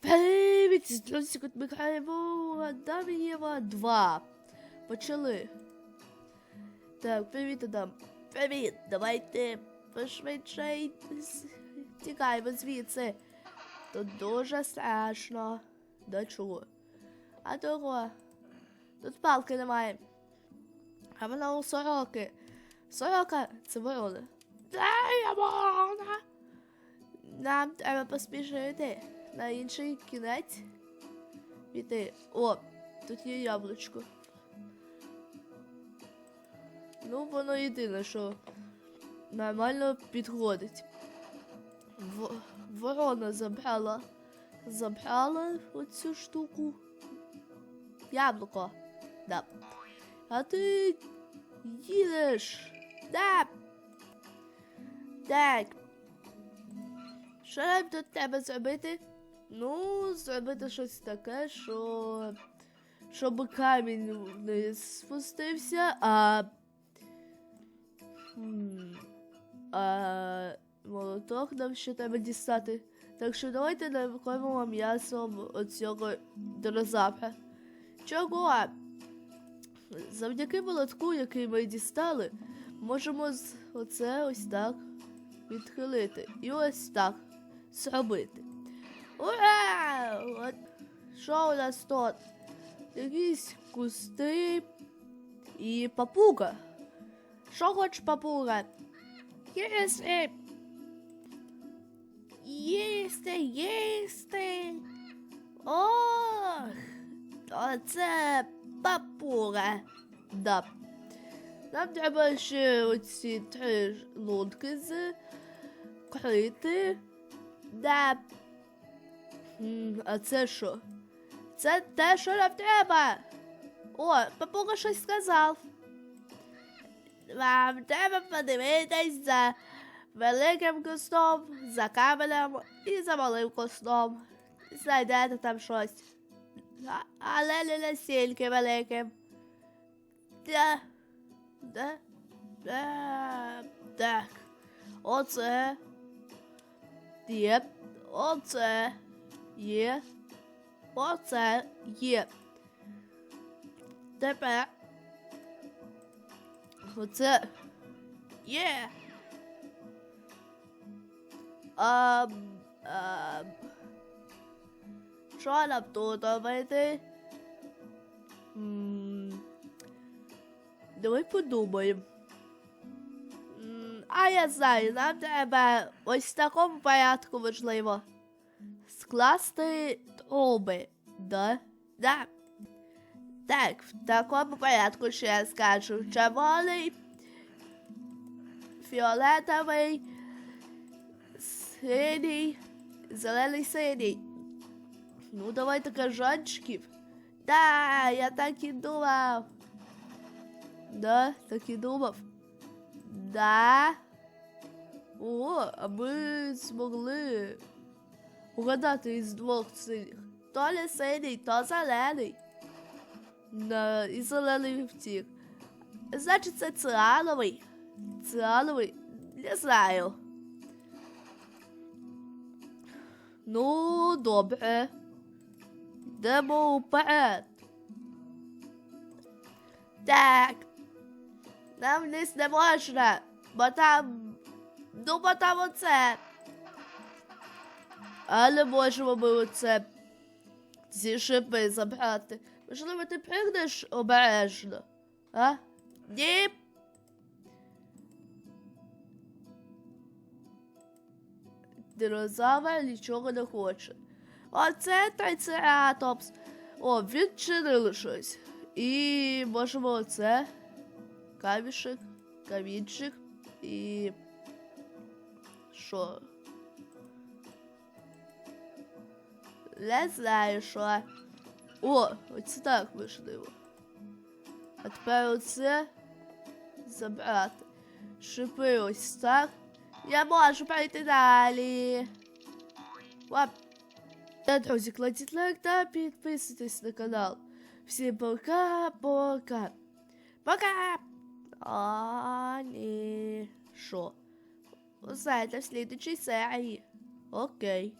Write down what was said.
Привіт, друзі, тут Михайло Адам'єва 2. Почали. Так, привіт, Адам. Привіт, давайте пошвидше тікаємо звідси. Тут дуже страшно. До чого? А того. Тут палки немає. А вона у сороки. Сорока це я ворона? Нам треба поспішити на інший кінець. Піти. О, тут є яблучко. Ну, воно єдине, що нормально підходить. В... Ворона забрала. Забрала оцю штуку. Яблуко. Да. А ти їдеш. Да. Так. Що нам тут треба зробити? Ну, зробити щось таке, що. Щоб камінь вниз спустився, а. А молоток нам ще треба дістати. Так що давайте накормимо м'ясом оцього динозавра. Чого? Завдяки молотку, який ми дістали, можемо оце ось так відхилити. І ось так зробити. Ура! От що у нас тут? Якісь кусти і папуга. Що хочеш папуга? Їсти! Їсти, їсти! Ох! Оце папуга. Да. Нам треба ще оці три лунки закрити. Да. М, А це що? Це те, що нам треба. О, папуга щось сказав. Вам треба подивитись за великим кустом, за каменем і за малим кустом. Знайдете там щось. Але не настільки великим. Да. Да. Да. Так. Оце. Є. Оце. Є. Оце є. Тепер. Оце. Є. Ам. Ам. Що нам тут робити? А я знаю, нам треба ось такому порядку важливо. Скласти труби. Да? Да. Так, в такому порядку ще я скажу. Червоний, фіолетовий, синій, зелений синій. Ну, давайте кажанчиків. Да, я так і думав. Да, так і думав. Да. О, а ми змогли угадати із двох синіх. То не синій, то зелений. Да, і зелений втік. Значить, це циановий. Циановий, не знаю. Ну, добре. Йдемо вперед. Так. Нам вниз не можна, бо там. Ну, бо там оце. Але можемо ми оце зі шипи забрати. Можливо, ти пригнеш обережно. А? Ні. Динозавр нічого не хоче. Оце трицератопс. О, відчинили щось. І можемо оце. Камішек, камінчик і. Що? Не знаю, що. О, оце так важливо. А тепер оце забрати. Шипи ось так. Я можу перейти далі. Лап. Та, друзі, кладіть лайк та підписуйтесь на канал. Всім пока-пока. Пока! А, ні. Що? Знаєте, в слідчій серії. Окей.